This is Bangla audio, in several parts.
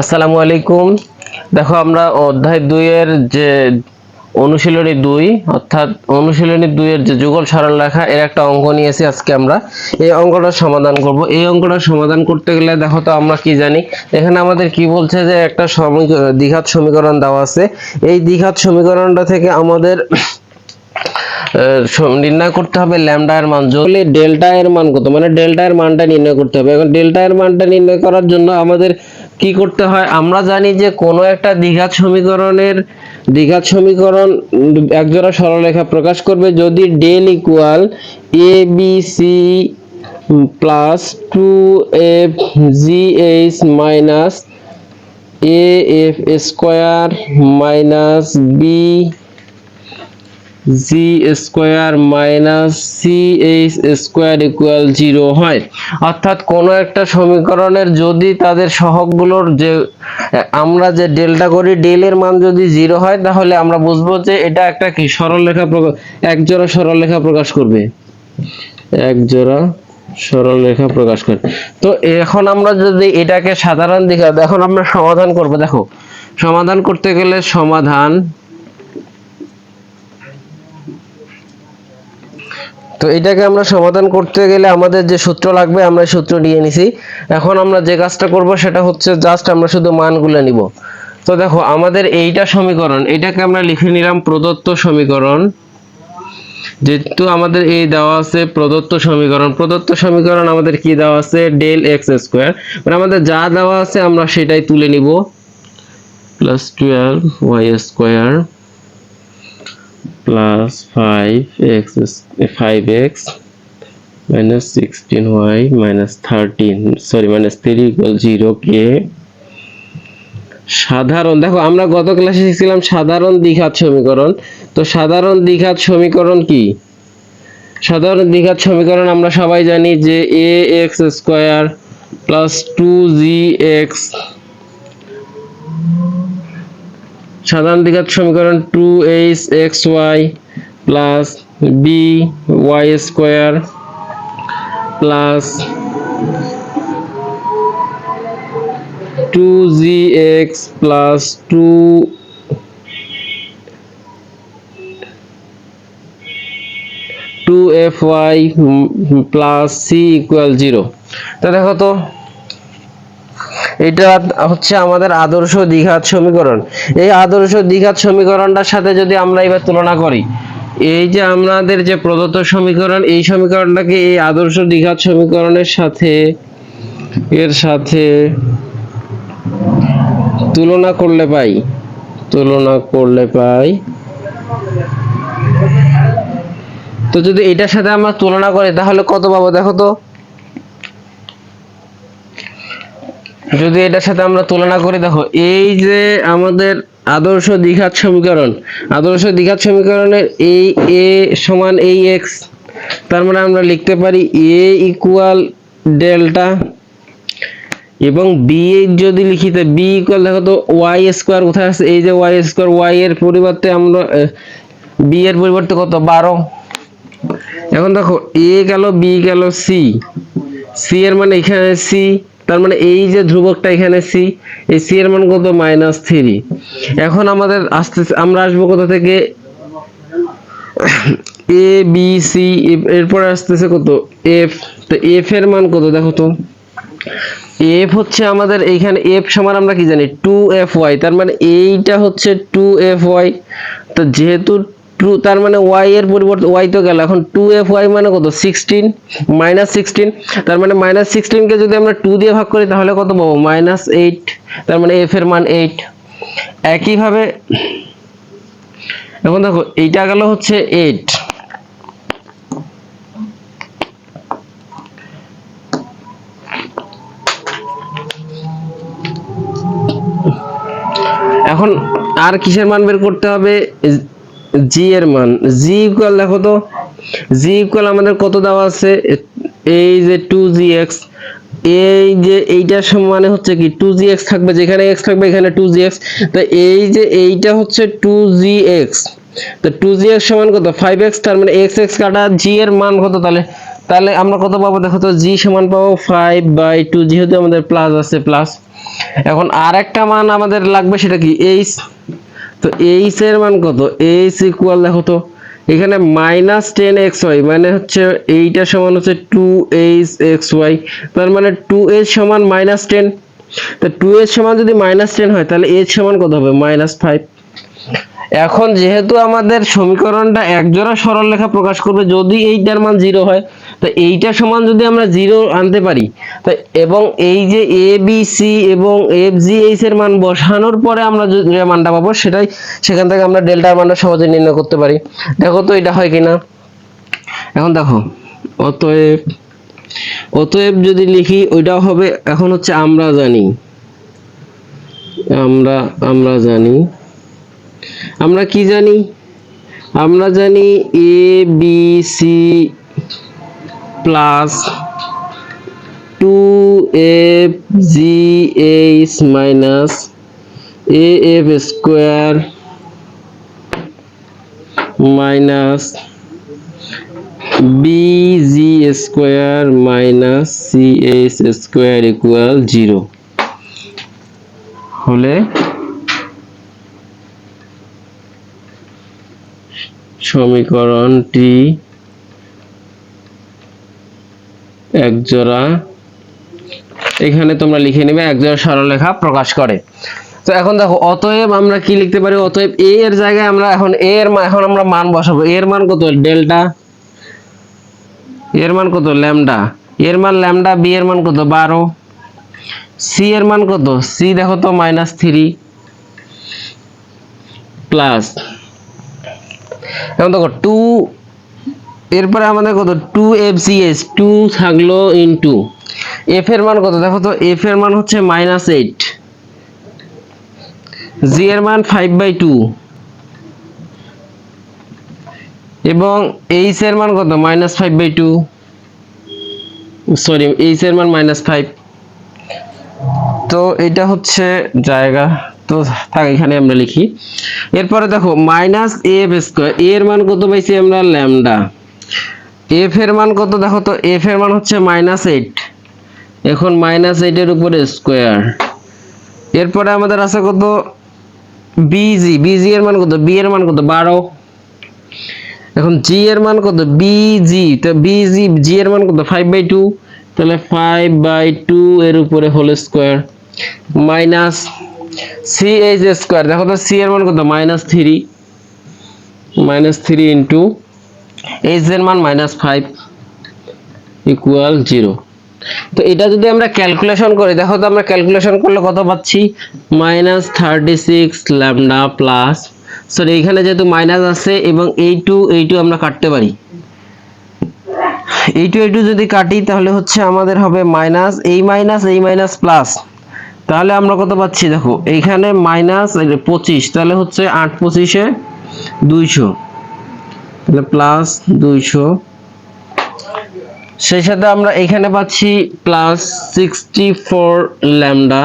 আসসালামু আলাইকুম। দেখো, আমরা অধ্যায় দুইয়ের যে অনুশীলনী দুই, অর্থাৎ অনুশীলনী দুইয়ের যে যুগল সরল লেখা, এর একটা অঙ্ক নিয়েছি আজকে আমরা। এই অঙ্কটার সমাধান করব। এই অঙ্কটার সমাধান করতে গেলে দেখো তো আমরা কি জানি, এখানে আমাদের কি বলছে যে একটা দ্বিঘাত সমীকরণ দেওয়া আছে। এই দ্বিঘাত সমীকরণটা থেকে আমাদের নির্ণয় করতে হবে ল্যামডা এর মান। যদি ডেল্টা এর মান কত মানে ডেল্টা এর মানটা নির্ণয় করতে হবে। এখন ডেল্টা এর মানটা নির্ণয় করার জন্য আমাদের কি করতে হয়? আমরা জানি যে কোনো একটা দ্বিঘাত সমীকরণের দ্বিঘাত সমীকরণ একজোড়া সরলরেখা প্রকাশ করবে যদি del equal A B C plus two F G H minus A F square minus B G square minus C H square equal zero হয়। অর্থাৎ কোনো একটা সমীকরণের যদি তাদের সহগগুলোর যে আমরা যে ডেল্টা করি ডেলের মান যদি জিরো হয়, তাহলে আমরা বুঝব যে এটা একটা কি? সরলরেখা প্রকাশ একজোড়া সরলরেখা প্রকাশ করবে। একজোড়া সরলরেখা প্রকাশ করে। তো এখন আমরা যদি এটাকে সাধারণ দিকে এখন আমরা সমাধান করব, দেখো। সমাধান করতে গেলে সমাধান তো এটাকে আমরা সমাধান করতে গেলে আমাদের যে সূত্র লাগবে, আমরা সূত্র নিয়ে নিছি। এখন আমরা যে কাজটা করব, সেটা হচ্ছে জাস্ট আমরা শুধু মানগুলো নিব। তো দেখো, আমাদের এইটা সমীকরণ, এটাকে আমরা লিখে নিলাম প্রদত্ত সমীকরণ। যেহেতু আমাদের এই দেওয়া আছে প্রদত্ত সমীকরণ প্রদত্ত সমীকরণ আমাদের কি দেওয়া আছে? Del X square. মানে আমাদের যা দেওয়া আছে, আমরা সেটাই তুলে নিব। Plus twelve Y square. Plus 5x is- 5x minus 16y minus 13 sorry, minus 3 equal 0 কে সাধারণ, দেখো আমরা গত ক্লাসে শিখছিলাম সাধারণ দ্বিঘাত সমীকরণ। তো সাধারণ দ্বিঘাত সমীকরণ কি? সাধারণ দ্বিঘাত সমীকরণ আমরা সবাই জানি যে A X square plus two G X সাধারণ দ্বিঘাত সমীকরণ two H X Y plus B Y square plus two G X plus two two F Y plus C equal zero তো দেখো তো এটা হচ্ছে আমাদের আদর্শ দ্বিঘাত সমীকরণ। এই আদর্শ দ্বিঘাত সমীকরণটার সাথে যদি আমরা এবার তুলনা করি, এই যে আমাদের যে প্রদত্ত সমীকরণ, এই সমীকরণটাকে এই আদর্শ দ্বিঘাত সমীকরণের সাথে, এর সাথে তুলনা করলে পাই, তুলনা করলে পাই। তো যদি এটার সাথে আমরা তুলনা করি, তাহলে কত পাবো দেখো তো? যদি এটার সাথে আমরা তুলনা করি, দেখো, এই যে আমাদের আদর্শ দ্বিঘাত সমীকরণ, আদর্শ দ্বিঘাত সমীকরণের এই এ সমান এই এক্স তার মানে আমরা লিখতে পারি এ ইকুয়াল ডেল্টা এবং বি যদি লিখি, তো বি ইকুয়াল দেখো তো ওয়াই স্কোয়ার কোথায় আছে? এই যে ওয়াই স্কোয়ার ওয়াই এর পরিবর্তে আমরা বি এর পরিবর্তে কত? বারো। এখন দেখো এ গেল বি গেল সি সি এর মানে এখানে সি তার মানে এই যে ধ্রুবকটা এখানে সি এই সি এর মান কত? মাইনাস থ্রি এখন আমাদের আসতে আমরা আসব কোথা থেকে? এ বি সি এরপরে আসতেছে কত? এফ তো এফ এর মান কত? দেখো তো। এফ হচ্ছে আমাদের এইখানে এফ সমান আমরা কি জানি? টু এফ ওয়াই তার মানে এইটা হচ্ছে টু এফ ওয়াই তো যেহেতু টু তার মানে ওয়াই এর পরিবর্তে ওয়াই তো গেল। এখন টু এফ ওয়াই মানে কত? সিক্সটিন মাইনাস সিক্সটিন তার মানে মাইনাস সিক্সটিনকে যদি আমরা টু দিয়ে ভাগ করি, তাহলে কত পাবো? মাইনাস এইট তার মানে এফ এর মান এইট একইভাবে, এখন দেখো, এইটা গেল হচ্ছে এইট এখন আর কিসের মান বের করতে হবে? জি এর মান জি ইকুয়াল দেখো তো জি ইকুয়াল আমাদের কত দেওয়া আছে? এই যে টু জি এক্স এই যে এইটার মানে হচ্ছে কি টু জি এক্স থাকবে, যেখানে এক্স থাকবে এখানে টু জি এক্স তো এই যে এইটা হচ্ছে টু জি এক্স তো টু জি এক্স সমান কত? ফাইভ এক্স তার মানে এক্স এক্স কাটা জি এর মান কত তাহলে? তাহলে আমরা কত পাবো? দেখো তো জি সমান পাবো ফাইভ বাই টু যেহেতু আমাদের প্লাস আছে প্লাস এখন আর একটা মান আমাদের লাগবে, সেটা কি? এইচ তো এইচ এর মান কত? এইচ ইকুয়াল দেখো তো, এখানে মাইনাস টেন এক্স ওয়াই মানে হচ্ছে এইটা সমান হচ্ছে টু এইচ এক্স ওয়াই তার মানে টু এইচ সমান মাইনাস টেন তা টু এইচ সমান যদি মাইনাস টেন হয়, তাহলে এইচ সমান কত হবে? মাইনাস ফাইভ এখন যেহেতু আমাদের সমীকরণটা একজোড়া সরলরেখা প্রকাশ করবে, যদি এইটার মান জিরো হয়, তো এইটার সমান যদি আমরা জিরো আনতে পারি, তো এবং এই যে এ বি সি এবং এফ জি এইচ এর মান বসানোর পরে আমরা যে যে মানটা পাবো সেটাই সেখান থেকে আমরা ডেল্টার মানটা সহজে নির্ণয় করতে পারি। দেখো তো এটা হয় কিনা। এখন দেখো, অতএব অতএব যদি লিখি, ওইটাও হবে, এখন হচ্ছে আমরা জানি। আমরা আমরা জানি। আমরা কি জানি? আমরা জানি A B C plus two F G H minus A F square minus B G square minus C H square equal zero হলে সমীকরণটি একজোড়া। এখানে তোমরা লিখে নেবে, একজোড়া সরলরেখা প্রকাশ করে। তো এখন দেখো, অতএব আমরা কি লিখতে পারি? অতএব এ এর জায়গায় আমরা এখন এ এর এখন আমরা মান বসাবো। এর মান কত? ডেল্টা। এর মান কত? ল্যামডা। এর মান ল্যামডা বি এর মান কত? বারো। সি এর মান কত? সি দেখো তো মাইনাস থ্রি প্লাস এখন দেখো টু এরপরে আমাদের কত? Two F C S two থাকল ইন্টু এফ এর মান কত? দেখো তো এফ এর মান হচ্ছে মাইনাস এইট জি এর মান ফাইভ বাই টু এবং এইচ এর মান কত? Minus five by two sorry H এর মান মাইনাস ফাইভ তো এটা হচ্ছে জায়গা। তো থাক, এখানে আমরা লিখি। এরপরে দেখো মাইনাস এফ স্কোয়ার এর মান কত পাইছি আমরা? ল্যামডা। এফ এর মান কত? দেখো তো এফ এর মান হচ্ছে মাইনাস এইট এখন মাইনাস এইটের উপরে স্কোয়ার এরপরে আমাদের আছে কত? বিজি বিজি এর মান কত? বি এর মান কত? বারো। এখন জি এর মান কত? বিজি তো বিজি জি এর মান কত? ফাইভ বাই টু তাহলে ফাইভ বাই টু এর উপরে whole square minus C H square দেখো তো সি এর মান কত? Minus three minus three into H এর মান মাইনাস ফাইভ ইকুয়াল জিরো তো এটা যদি আমরা ক্যালকুলেশন করি, দেখো তো আমরা ক্যালকুলেশন করলে কত পাচ্ছি? Minus thirty six lambda plus sorry এখানে যেহেতু মাইনাস আছে এবং এই টু এই টু আমরা কাটতে পারি। এই টু এই টু যদি কাটি, তাহলে হচ্ছে আমাদের হবে মাইনাস এই মাইনাস এই মাইনাস প্লাস তাহলে আমরা কত পাচ্ছি? দেখো এইখানে মাইনাস পঁচিশ, তাহলে হচ্ছে আট পঁচিশে দুইশো। তাহলে প্লাস দুইশো। সেই সাথে আমরা এখানে পাচ্ছি প্লাস সিক্সটি ফোর ল্যামডা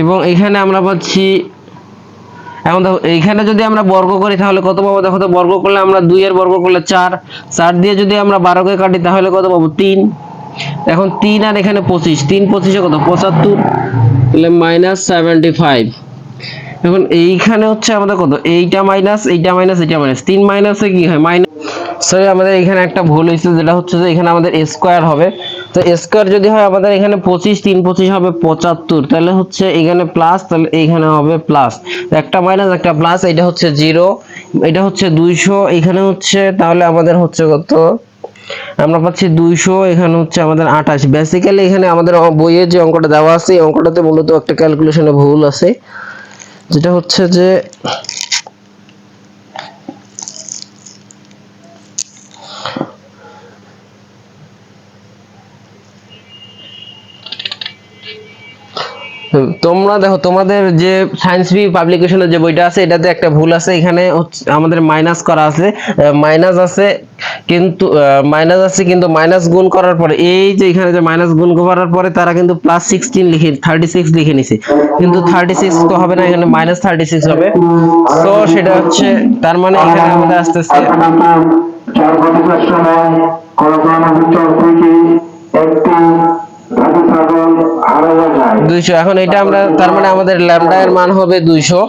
এবং এখানে আমরা পাচ্ছি, এখন দেখো এইখানে যদি আমরা বর্গ করি, তাহলে কত পাবো? দেখো তো, বর্গ করলে আমরা দুই এর বর্গ করলে চার। চার দিয়ে যদি আমরা বারোকে কাটি, তাহলে কত পাবো? তিন। এখন তিন আর এখানে পঁচিশ। তিন পঁচিশে কত? পঁচাত্তর তাহলে মাইনাস সেভেন্টি ফাইভ এখন এইখানে হচ্ছে আমাদের কত? এইটা মাইনাস এইটা মাইনাস এইটা মাইনাস তিন মাইনাসে কি হয়? মাইনাস সরি আমাদের এখানে একটা ভুল হয়েছে, যেটা হচ্ছে যে এখানে আমাদের স্কোয়ার হবে। তো স্কোয়ার যদি হয় আমাদের এখানে পঁচিশ, তিন পঁচিশ হবে পঁচাত্তর। তাহলে হচ্ছে এখানে প্লাস তাহলে এইখানে হবে প্লাস একটা মাইনাস একটা প্লাস এটা হচ্ছে জিরো এটা হচ্ছে দুইশো এখানে হচ্ছে তাহলে আমাদের হচ্ছে কত? আমরা পাচ্ছি দুইশো, এখানে হচ্ছে আমাদের আঠাশ। বেসিক্যালি এখানে আমাদের অ- বইয়ে যে অঙ্কটা দেওয়া আছে, এই অঙ্কটাতে মূলত একটা ক্যালকুলেশনে ভুল আছে। যেটা হচ্ছে যে তোমরা দেখো, তোমাদের যে সায়েন্স বি পাবলিকেশনের যে বইটা আছে, এটাতে একটা ভুল আছে। এখানে আমাদের মাইনাস করা আছে। মাইনাস আছে কিন্তু মাইনাস আছে কিন্তু মাইনাস গুণ করার পরে, এই যে এখানে যে মাইনাস গুণ করার পরে, তারা কিন্তু প্লাস সিক্সটিন লিখে থার্টি সিক্স লিখে নিছে। কিন্তু থার্টি সিক্স তো হবে না, এখানে মাইনাস থার্টি সিক্স হবে। তো সেটা হচ্ছে, তার মানে এখানে আমাদের আসতেছে একটি দুইশো। এখন এটা আমরা, তার মানে আমাদের ল্যামডা এর মান হবে দুইশো।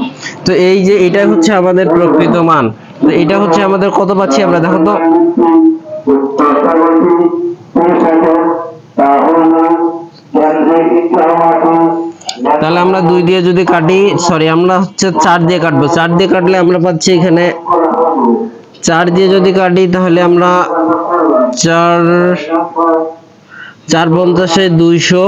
তো এই যে হচ্ছে আমাদের প্রকৃত মান। তো এটা হচ্ছে আমাদের কত পাচ্ছি আমরা? দেখো তো। তাহলে আমরা দুই দিয়ে যদি কাটি সরি আমরা হচ্ছে চার দিয়ে কাটবো। চার দিয়ে কাটলে আমরা পাচ্ছি এখানে চার দিয়ে যদি কাটি, তাহলে আমরা চার চার পঞ্চাশে দুইশো।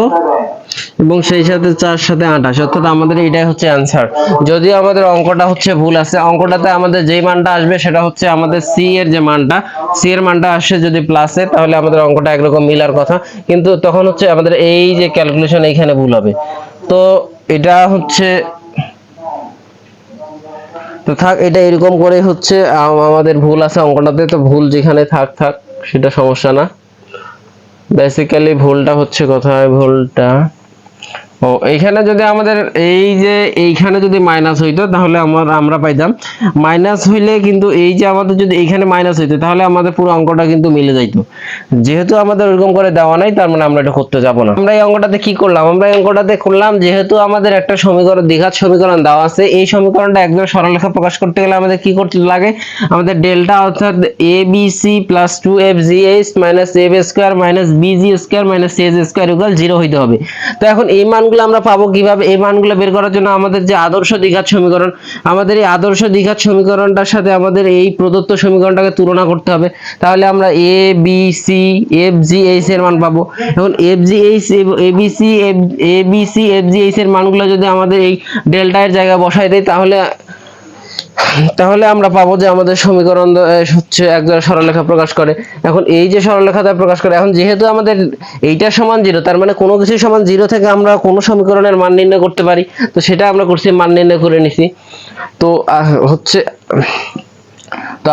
এবং সেই সাথে চার সাথে আঠাশ। অর্থাৎ আমাদের এটাই হচ্ছে অ্যান্সার যদিও আমাদের অঙ্কটা হচ্ছে ভুল আছে, অঙ্কটাতে আমাদের যেই মানটা আসবে সেটা হচ্ছে আমাদের সি এর যে মানটা সি এর মানটা আসে যদি প্লাসে তাহলে আমাদের অঙ্কটা একরকম মিলার কথা। কিন্তু তখন হচ্ছে আমাদের এই যে ক্যালকুলেশন এইখানে ভুল হবে। তো এটা হচ্ছে, তো থাক, এটা এরকম করে হচ্ছে আমাদের ভুল আছে অঙ্কটাতে, তো ভুল যেখানে থাক থাক, সেটা সমস্যা না। বেসিক্যালি ভুলটা হচ্ছে কোথায়? ভুলটা ও, এইখানে যদি আমাদের এই যে এইখানে যদি মাইনাস হইতো, তাহলে আমার আমরা পাইতাম। মাইনাস হইলে কিন্তু এই যে আমাদের যদি এইখানে মাইনাস হইতো, তাহলে আমাদের পুরো অঙ্কটা কিন্তু মিলে যাইতো। যেহেতু আমাদের ওরকম করে দেওয়া নাই, তার মানে আমরা এটা করতে যাব না। আমরা এই অঙ্কটাতে কি করলাম? আমরা এই অঙ্কটাতে করলাম যেহেতু আমাদের একটা সমীকরণ, দ্বিঘাত সমীকরণ দেওয়া আছে, এই সমীকরণটা একদম সরলরেখা প্রকাশ করতে গেলে আমাদের কি করতে লাগে? আমাদের ডেল্টা অর্থাৎ A B C plus two F G H minus F square minus B G square minus S square equal zero হইতে হবে। তো এখন এই মানগুলো আমরা পাবো কীভাবে? এই মানগুলো বের করার জন্য আমাদের যে আদর্শ দ্বিঘাত সমীকরণ, আমাদের এই আদর্শ দ্বিঘাত সমীকরণটার সাথে আমাদের এই প্রদত্ত সমীকরণটাকে তুলনা করতে হবে। তাহলে আমরা A B C F G H এর মান পাবো। এখন F G H A B C F A B C F G H এর মানগুলো যদি আমাদের এই ডেল্টা এর জায়গায় বসাই দেয়, তাহলে তাহলে আমরা পাবো যে আমাদের সমীকরণ হচ্ছে একজন সরলরেখা প্রকাশ করে। এখন এই যে সরলরেখাটা প্রকাশ করে, এখন যেহেতু আমাদের এইটার সমান জিরো তার মানে কোনো কিছু সমান জিরো থেকে আমরা কোনো সমীকরণের মান নির্ণয় করতে পারি। তো সেটা আমরা করছি, মান নির্ণয় করে নিছি। তো হচ্ছে হচ্ছে